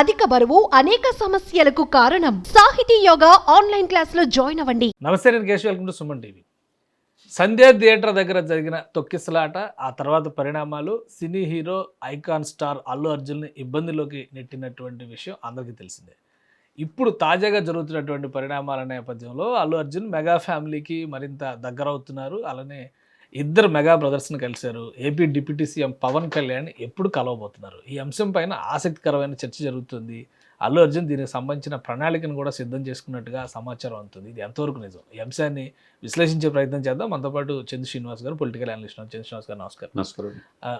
అధిక బరువు అనేక సమస్యలకు కారణం. సాహితీ యోగా ఆన్లైన్ క్లాస్లో జాయిన్ అవ్వండి. నమస్తే నేను Keshav. Welcome to Suman TV. Sandhya theatre దగ్గర జరిగిన తొక్కిసలాట ఆ తర్వాత పరిణామాలు cine hero icon star Allu అర్జున్ని ఇబ్బందిలోకి నెట్టినటువంటి విషయం అందరికీ తెలిసిందే. ఇప్పుడు తాజాగా జరుగుతున్నటువంటి పరిణామాల నేపథ్యంలో అల్లు అర్జున్ మెగా ఫ్యామిలీకి మరింత దగ్గర అవుతున్నారు అలానే ఇద్దరు మెగా బ్రదర్స్ని కలిశారు. AP deputy CM Pawan Kalyan ఎప్పుడు కలవబోతున్నారు? ఈ అంశం పైన ఆసక్తికరమైన చర్చ జరుగుతుంది. అల్లు అర్జున్ దీనికి సంబంధించిన ప్రణాళికను కూడా సిద్ధం చేసుకున్నట్టుగా సమాచారం అవుతుంది ఇది ఎంతవరకు నిజం? ఈ అంశాన్ని విశ్లేషించే ప్రయత్నం చేద్దాం. మనతో పాటు చందు శ్రీనివాస్ గారు పొలిటికల్ అనలిస్ట్ చందు శ్రీనివాస్ గారు నమస్కారం. నమస్కారం.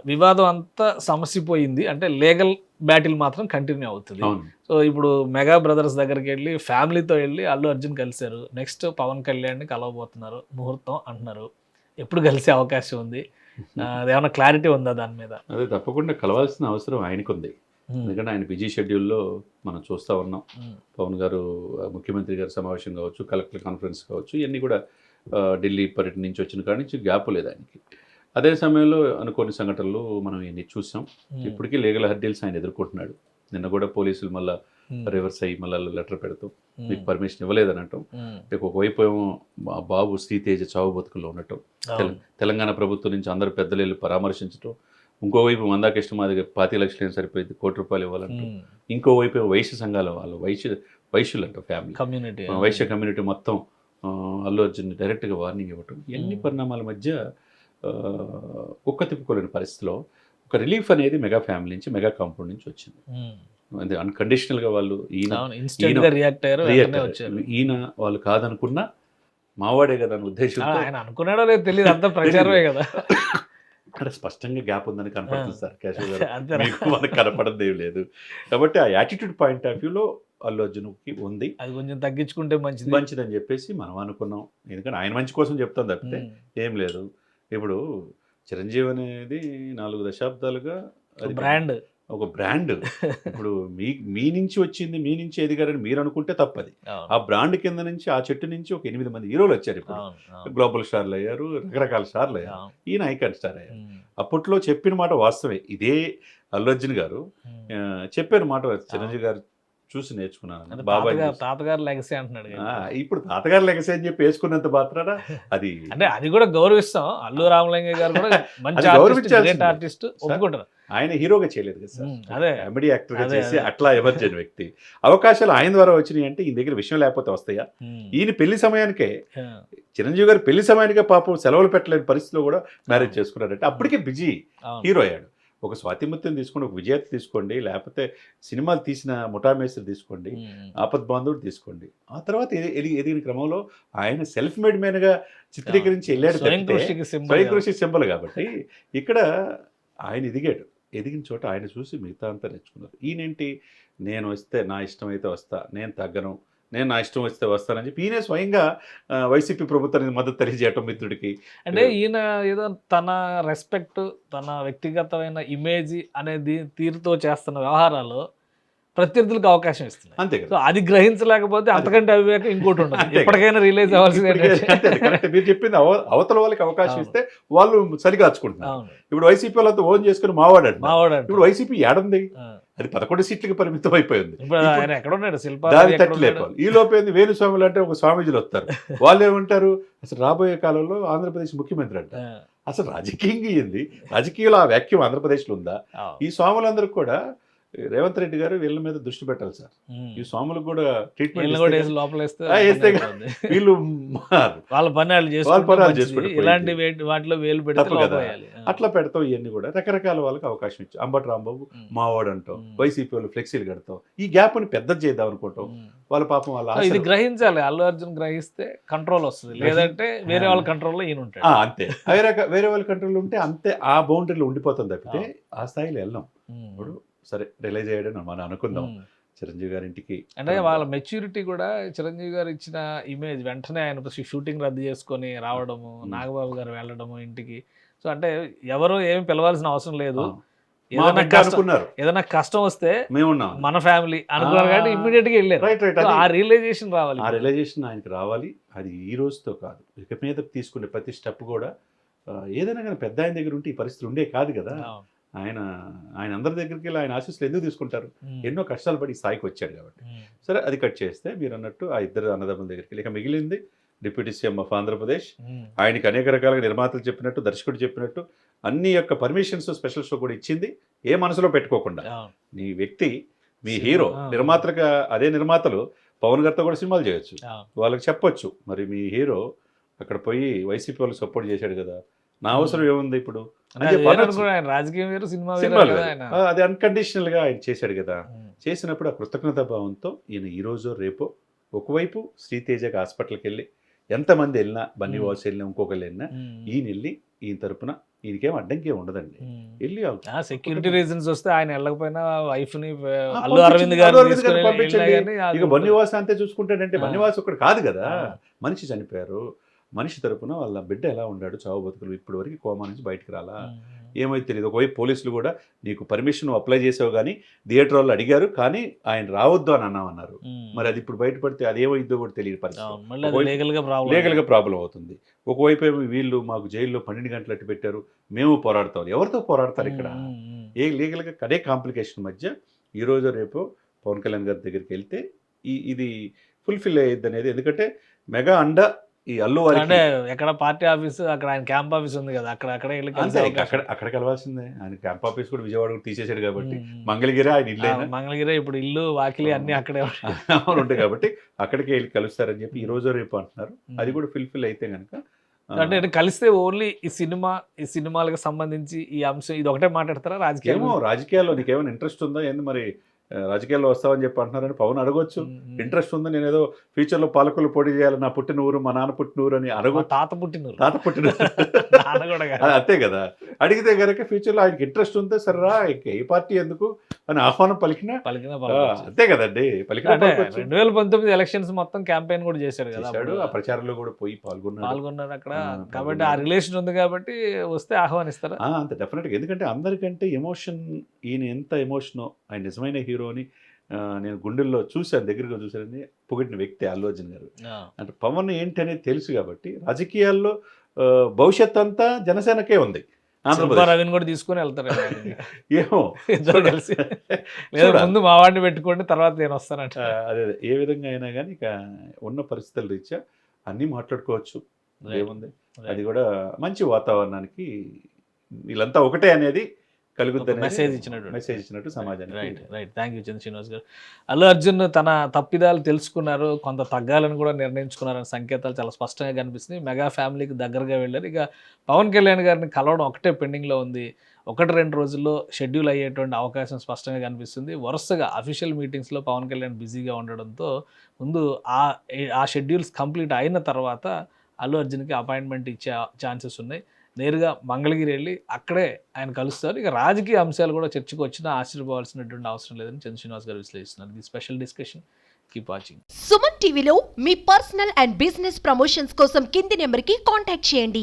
వివాదం అంతా సమసిపోయింది. అంటే లీగల్ బ్యాటిల్ మాత్రం కంటిన్యూ అవుతుంది. సో ఇప్పుడు మెగా బ్రదర్స్ దగ్గరికి వెళ్ళి ఫ్యామిలీతో వెళ్ళి అల్లు అర్జున్ కలిశారు. నెక్స్ట్ పవన్ కళ్యాణ్ని కలవబోతున్నారు. ముహూర్తం అంటున్నారు. ఎప్పుడు కలిసే అవకాశం ఉంది. అదేమన్నా క్లారిటీ ఉందా దాని మీద? అదే తప్పకుండా కలవాల్సిన అవసరం ఆయనకు ఉంది ఎందుకంటే ఆయన బిజీ షెడ్యూల్లో మనం చూస్తూ ఉన్నాం. ఉమ్, పవన్ గారు ముఖ్యమంత్రి గారి సమావేశం కావచ్చు కలెక్టర్ కాన్ఫరెన్స్ కావచ్చు ఇవన్నీ కూడా ఢిల్లీ పర్యటన నుంచి వచ్చిన కాడి నుంచి గ్యాప్ లేదు ఆయనకి. అదే సమయంలో అనుకోని సంఘటనలు మనం ఇవన్నీ చూసాం. ఉమ్, ఇప్పటికీ లీగల్ హర్డీల్స్ ఆయన ఎదుర్కొంటున్నాడు. నిన్న కూడా పోలీసులు మళ్ళీ రివర్స్ అయ్యి మళ్ళీ లెటర్ పెడతాం ఉమ్, మీకు పర్మిషన్ ఇవ్వలేదని అంటాం ఉమ్, ఇక ఒకవైపు ఏమో మా బాబు శ్రీతేజ చావు బతుకుల్లో ఉండటం. తెలంగాణ ప్రభుత్వం నుంచి అందరు పెద్దలు వెళ్ళి పరామర్శించడం ఇంకోవైపు మందాకృష్ణ మాదిగ పాతి లక్షలు ఏం సరిపోయింది కోటి రూపాయలు ఇవ్వాలంట. ఇంకోవైపు వైశ్య సంఘాల వాళ్ళు వైశ్య వైశ్యులు అంట ఫ్యామిలీ కమ్యూనిటీ వైశ్య కమ్యూనిటీ మొత్తం అల్లు అర్జున్ డైరెక్ట్గా వార్నింగ్ ఇవ్వటం. ఎన్ని Hmm. పరిణామాల మధ్య కుక్క తిప్పుకోలేని పరిస్థితిలో ఒక రిలీఫ్ అనేది మెగా ఫ్యామిలీ నుంచి మెగా కాంపౌండ్ నుంచి వచ్చింది. అది అన్కండిషనల్గా వాళ్ళు ఈయన రియాక్ట్ అయ్యారు. ఈయన వాళ్ళు కాదనుకున్నా మావాడే కదా అనే ఆ, ఉద్దేశంతో. ఆయన అనుకున్నాడో లేదు తెలియదు అంతా ప్రచారమే కదా. అక్కడ స్పష్టంగా గ్యాప్ ఉందని కనపడుతుంది సార్ కేశవ్ గారు? మీకు మనకు కనపడదు లేదు. కాబట్టి ఆ యాటిట్యూడ్ పాయింట్ ఆఫ్ వ్యూలో అల్లు అర్జున్కి ఉంది. అది కొంచెం తగ్గించుకుంటే మంచిది. మంచిదని చెప్పేసి మనం అనుకున్నాం. ఎందుకంటే ఆయన మంచి కోసం చెప్తాం తప్పితే ఏం లేదు. ఇప్పుడు చిరంజీవి అనేది నాలుగు దశాబ్దాలుగా బ్రాండ్ ఒక బ్రాండ్. ఇప్పుడు మీ మీ నుంచి వచ్చింది మీ నుంచి ఎదిగారని మీరు అనుకుంటే తప్పది. ఆ బ్రాండ్ కింద నుంచి ఆ చెట్టు నుంచి ఒక ఎనిమిది మంది హీరోలు వచ్చారు ఇప్పుడు. గ్లోబల్ స్టార్లు అయ్యారు రకరకాల స్టార్లు అయ్యారు. ఈయన ఐకాన్ స్టార్ అయ్యారు. అప్పట్లో చెప్పిన మాట వాస్తవే ఇదే అల్లు అర్జున్ గారు చెప్పారు మాట చిరంజీవి గారు చూసి నేర్చుకున్నాను. బాబాయ్ తాతగారు లెగసీ అంటున్నాడు. ఇప్పుడు తాతగారు లెగసీ అని చెప్పి వేసుకున్నంత మాత్రాన అది అంటే అది కూడా గౌరవిస్తాం. అల్లు రామలింగ గారు కూడా మంచి ఆర్టిస్ట్ ఒప్పుకుంటారు. ఆయన హీరోగా చేయలేదు కదా సార్. అదే. కామెడీ యాక్టర్గా అదే, చేసి. అట్లా ఎమర్జెంట్ వ్యక్తి. అవకాశాలు ఆయన ద్వారా వచ్చినాయి అంటే ఈయన దగ్గర విషయం లేకపోతే వస్తాయా? ఈయన పెళ్ళి సమయానికే చిరంజీవి గారు పెళ్ళి సమయానికే పాపం సెలవులు పెట్టలేని పరిస్థితిలో కూడా మ్యారేజ్ చేసుకున్నారంటే అప్పటికే బిజీ. హీరో అయ్యాడు. ఒక స్వాతిముత్యం తీసుకోండి ఒక విజేత తీసుకోండి లేకపోతే సినిమాలు తీసిన ముఠామేశ్వరి తీసుకోండి ఆపద్ బాంధవుడు తీసుకోండి. ఆ తర్వాత ఎది- ఎది- ఎదిగిన క్రమంలో ఆయన సెల్ఫ్ మేడ్ మ్యాన్గా చిత్రీకరించి వెళ్ళాడు స్వయం కృషికి సింబల్ కాబట్టి ఇక్కడ ఆయన ఎదిగాడు. ఎదిగిన చోట ఆయన చూసి మిగతా అంతా నేర్చుకున్నారు. ఈయనేంటి? నేను వస్తే నా ఇష్టం అయితే వస్తా నేను తగ్గను నేను నా ఇష్టం వస్తే వస్తానని చెప్పి ఈయనే స్వయంగా వైసీపీ ప్రభుత్వానికి మద్దతు తెలియజేయటం మిత్రుడికి. అంటే ఈయన ఏదో తన రెస్పెక్ట్ తన వ్యక్తిగతమైన ఇమేజ్ అనేది తీరుతో చేస్తున్న వ్యవహారాలు ప్రత్యర్థులకు అవకాశం ఇస్తున్నాయి. అంతే సో అది గ్రహించలేకపోతే అంతకంటే అవివేకం ఇంకోటి కదా. ఎప్పటికైనా రిలీజ్ అవ్వాల్సింది. మీరు చెప్పింది అవ- అవతల వాళ్ళకి అవకాశం. ఇస్తే వాళ్ళు సరిగాచుకుంటున్నారు ఇప్పుడు వైసీపీ వాళ్ళతో ఓన్ చేసుకుని మావాడంట మావాడు అంటాడు. ఇప్పుడు వైసీపీ ఏడుంది. అది పదకొండు సీట్లకి పరిమితం అయిపోయింది. ఎక్కడ ఉన్నాడు? దాని శిల్పారావు ఎక్కడ తట్టి ఉన్నాడు? లేపాలి ఈ లోపేంది వేణుస్వాములు అంటే ఒక స్వామీజీలు వస్తారు. వాళ్ళు ఏమంటారు? అసలు రాబోయే కాలంలో ఆంధ్రప్రదేశ్ ముఖ్యమంత్రి అంట అసలు రాజకీయంగా ఏంది? రాజకీయంలో ఆ వ్యాక్యం ఆంధ్రప్రదేశ్లో ఉందా? ఈ స్వాములందరూ కూడా రేవంత్ రెడ్డి గారు వీళ్ళ మీద దృష్టి పెట్టాలి సార్. ఈ స్వాములకు కూడా ట్రీట్మెంట్ లోపల వేస్తే ఆ, వేస్తే పని అయిపోద్ది. వీళ్ళు. వాళ్ళ పని వాళ్ళు వాళ్ళ చేసుకుంటే పని వాళ్ళు మంచిది. చేసుకుంటే ఇలాంటి వాటిలో వేలు పెడితే తప్పు కదా. లోపేయాలి. ఆ. అట్లా పెడతాం ఇవన్నీ కూడా రకరకాల వాళ్ళకి అవకాశం ఇచ్చాం అంబటి రాంబాబు. మావాడు అంటాం. వైసీపీ వాళ్ళు ఫ్లెక్సీలు కడతాం ఈ గ్యాప్ని పెద్ద చేద్దాం అనుకుంటాం. వాళ్ళ పాపం వాళ్ళ ఇది గ్రహించాలి అల్లు అర్జున్ గ్రహిస్తే కంట్రోల్ వస్తుంది లేదంటే వేరే వాళ్ళ కంట్రోల్లో ఈయన ఉంటాడు ఆ, అంతే వేరే వేరే వాళ్ళ కంట్రోల్ ఉంటే అంతే ఆ బౌండరీలో ఉండిపోతుంది తప్పితే ఆ స్థాయిలో వెళ్ళాం. ఇప్పుడు సరే రిలైజ్ అయ్యాడని మనం అనుకుందాం. చిరంజీవి గారి ఇంటికి అంటే వాళ్ళ మెచ్యూరిటీ కూడా చిరంజీవి గారు ఇచ్చిన ఇమేజ్ వెంటనే ఆయన షూటింగ్ రద్దు చేసుకొని రావడము. నాగబాబు గారు వెళ్ళడము ఇంటికి. సో అంటే ఎవరు ఏమి పిలవాల్సిన అవసరం లేదు. ఏదైనా కష్టం వస్తే మన ఫ్యామిలీ అనుకున్నారు. కాబట్టి ఇమ్మీడియట్గా వెళ్ళారు. ఆ రియలైజేషన్ రావాలి ఆ రియలైజేషన్ ఆయనకి రావాలి. అది ఈ రోజుతో కాదు. ఇక మీద తీసుకునే ప్రతి స్టెప్ కూడా ఏదైనా కానీ పెద్ద ఆయన దగ్గర ఉంటే ఈ పరిస్థితి ఉండే కాదు కదా. ఆయన ఆయన అందరి దగ్గరికి వెళ్ళి ఆయన ఆశీస్సులు ఎందుకు తీసుకుంటారు? ఎన్నో కష్టాలు పడి స్థాయికి వచ్చాడు కాబట్టి. సరే అది కట్ చేస్తే మీరు అన్నట్టు ఆ ఇద్దరు అన్నదమ్ముల దగ్గరికి వెళ్ళి ఇక మిగిలింది డిప్యూటీ సీఎం ఆఫ్ ఆంధ్రప్రదేశ్. ఆయనకి అనేక రకాలుగా నిర్మాతలు చెప్పినట్టు దర్శకుడు చెప్పినట్టు అన్ని యొక్క పర్మిషన్స్ స్పెషల్ షో కూడా ఇచ్చింది. ఏ మనసులో పెట్టుకోకుండా. నీ వ్యక్తి మీ హీరో. నిర్మాతలుగా అదే నిర్మాతలు పవన్ గారితో కూడా సినిమాలు చేయొచ్చు. వాళ్ళకి చెప్పొచ్చు. మరి మీ హీరో అక్కడ పోయి వైసీపీ వాళ్ళకి సపోర్ట్ చేశాడు కదా. నా అవసరం ఏముంది ఇప్పుడు? రాజకీయం వేరు సినిమా అది అన్కండిషనల్గా ఆయన చేశాడు కదా చేసినప్పుడు ఆ కృతజ్ఞతా భావంతో ఈయన ఈ రోజు రేపో ఒకవైపు శ్రీతేజకి హాస్పిటల్కి వెళ్ళి ఎంతమంది వెళ్ళినా బన్నీ. వాస్ వెళ్ళినా ఇంకొకరు వెళ్ళినా ఈయన వెళ్ళి ఈయన తరపున ఈయనకేం అడ్డంకి ఉండదండి. వెళ్ళి సెక్యూరిటీ రీజన్స్ వస్తే ఆయన వెళ్ళకపోయినా వైఫ్ని అల్లు అరవింద్ గారు పంపించండి. ఇక బన్నివాస అంతే చూసుకుంటాడంటే. బన్నివాస్ ఒక్కడు కాదు కదా. మనిషి చనిపోయారు మనిషి తరపున వాళ్ళ బిడ్డ ఎలా ఉన్నాడు చావు బతుకులు ఇప్పటి వరకు కోమా నుంచి బయటికి రాలా? ఏమైతే తెలియదు ఒకవైపు పోలీసులు కూడా నీకు పర్మిషన్ అప్లై చేసావు కానీ థియేటర్ వాళ్ళు అడిగారు కానీ ఆయన రావద్దు అని అన్నామన్నారు. మరి అది ఇప్పుడు బయటపడితే అది ఏమైందో కూడా తెలియదు పరిస్థితి. లీగల్గా ప్రాబ్లం అవుతుంది. ఒకవైపు ఏమో వీళ్ళు మాకు జైల్లో పన్నెండు గంటలు అట్టు పెట్టారు మేము పోరాడతాం. ఎవరితో పోరాడతారు ఇక్కడ? ఏ లీగల్గా అదే కాంప్లికేషన్ మధ్య ఈ రోజు రేపు పవన్ కళ్యాణ్ గారి దగ్గరికి వెళ్తే ఈ ఇది ఫుల్ఫిల్ అయ్యిద్ది అనేది ఎందుకంటే మెగా అండ ఈ అల్లు అంటే ఎక్కడ పార్టీ ఆఫీస్ అక్కడ ఆయన క్యాంప్ ఆఫీస్ ఉంది కదా అక్కడ అక్కడ. అక్కడ అక్కడ కలవాల్సిందే. ఆయన క్యాంప్ ఆఫీస్ కూడా విజయవాడ కూడా తీసేశాడు కాబట్టి. మంగళగిరి ఆయన ఇల్లు మంగళగిరి ఇప్పుడు ఇల్లు వాకిలి అన్ని అక్కడే ఉంటాయి. కాబట్టి అక్కడికి వెళ్ళి కలుస్తారని చెప్పి ఈ రోజు రేపు అంటున్నారు. అది కూడా ఫుల్ఫిల్ అయితే కనుక అంటే కలిస్తే ఓన్లీ ఈ సినిమా ఈ సినిమాలకు సంబంధించి ఈ అంశం ఇది ఒకటే మాట్లాడతారా? రాజకీయం రాజకీయాల్లో నీకేమైనా ఇంట్రెస్ట్ ఉందా? ఏంది మరి రాజకీయాల్లో వస్తావని చెప్పి అంటున్నారని పవన్ అడగొచ్చు. ఇంట్రెస్ట్ ఉందా నేను ఏదో ఫ్యూచర్లో పాలకులు పోటీ చేయాలి నా పుట్టిన ఊరు మా నాన్న పుట్టిన ఊరు అని మా అడగొచ్చు తాత పుట్టినరు. తాత పుట్టిన అంతే కదా. అడిగితే కనుక ఫ్యూచర్లో ఆయనకి ఇంట్రెస్ట్ ఉంటే సరేరా ఏ పార్టీ ఎందుకు అని ఆహ్వానం పలికినా పలికిన. అంతే కదండి. పలికిన. రెండు వేల పంతొమ్మిది ఎలక్షన్స్ మొత్తం క్యాంపెయిన్ కూడా చేశాడు కదా. ఆ ప్రచారంలో కూడా పోయి పాల్గొన్నాడు. పాల్గొన్నారు అక్కడ. కాబట్టి ఆ పాల్గొన్నారు. రిలేషన్ ఉంది కాబట్టి వస్తే ఆహ్వానిస్తారా? ఆ, అంతే డెఫినెట్గా. ఎందుకంటే అందరికంటే ఎమోషన్ ఈయన ఎంత ఎమోషనో ఆయన నిజమైన హీరోని నేను గుండెల్లో చూశాను దగ్గరగా చూశానని పొగిడిన వ్యక్తి అల్లు అర్జున్ గారు. అంటే పవన్ ఏంటి అనేది తెలుసు కాబట్టి రాజకీయాల్లో భవిష్యత్ అంతా జనసేనకే ఉంది సుబ్బారావుని కూడా తీసుకొని వెళ్తారు ఏమో. ఇద్దరు కలిసి లేదా. ముందు మా వాడిని పెట్టుకోండి తర్వాత నేను వస్తానంట. అదే. ఏ విధంగా అయినా కానీ ఇక ఉన్న పరిస్థితుల రీత్యా అన్నీ మాట్లాడుకోవచ్చు. ఏముంది? అది కూడా మంచి వాతావరణానికి వీళ్ళంతా ఒకటే అనేది ఒక message ఇచ్చినట్టు. మెసేజ్ ఇచ్చినట్టు సమాజానికి right right thank you Chandra Srinivas garu. Allu Arjun తన తప్పిదాలు తెలుసుకున్నారు. కొంత తగ్గాలని కూడా నిర్ణయించుకున్నారనే సంకేతాలు చాలా స్పష్టంగా కనిపిస్తున్నాయి. మెగా ఫ్యామిలీకి దగ్గరగా వెళ్ళారు. ఇక పవన్ కళ్యాణ్ గారిని కలవడం ఒకటే పెండింగ్లో ఉంది. ఒకటి రెండు రోజుల్లో షెడ్యూల్ అయ్యేటువంటి అవకాశం స్పష్టంగా కనిపిస్తుంది. వరుసగా అఫీషియల్ మీటింగ్స్లో పవన్ కళ్యాణ్ బిజీగా ఉండడంతో ముందు ఆ ఆ షెడ్యూల్స్ కంప్లీట్ అయిన తర్వాత అల్లు అర్జున్కి అపాయింట్మెంట్ ఇచ్చే ఛాన్సెస్ ఉన్నాయి. నేరుగా మంగళగిరి వెళ్ళి అక్కడే ఆయన కలుస్తారు. ఇక రాజకీయ అంశాలు కూడా చర్చకు వచ్చినా ఆశ్చర్యపోవాల్సినటువంటి అవసరం లేదని చంద్ర శ్రీనివాస్ గారు విశ్లేషిస్తున్నారు. ఇది special discussion. Keep watching Suman టీవీలో మీ పర్సనల్ అండ్ బిజినెస్ ప్రమోషన్స్ కోసం కింది నెంబర్కి కాంటాక్ట్ చేయండి.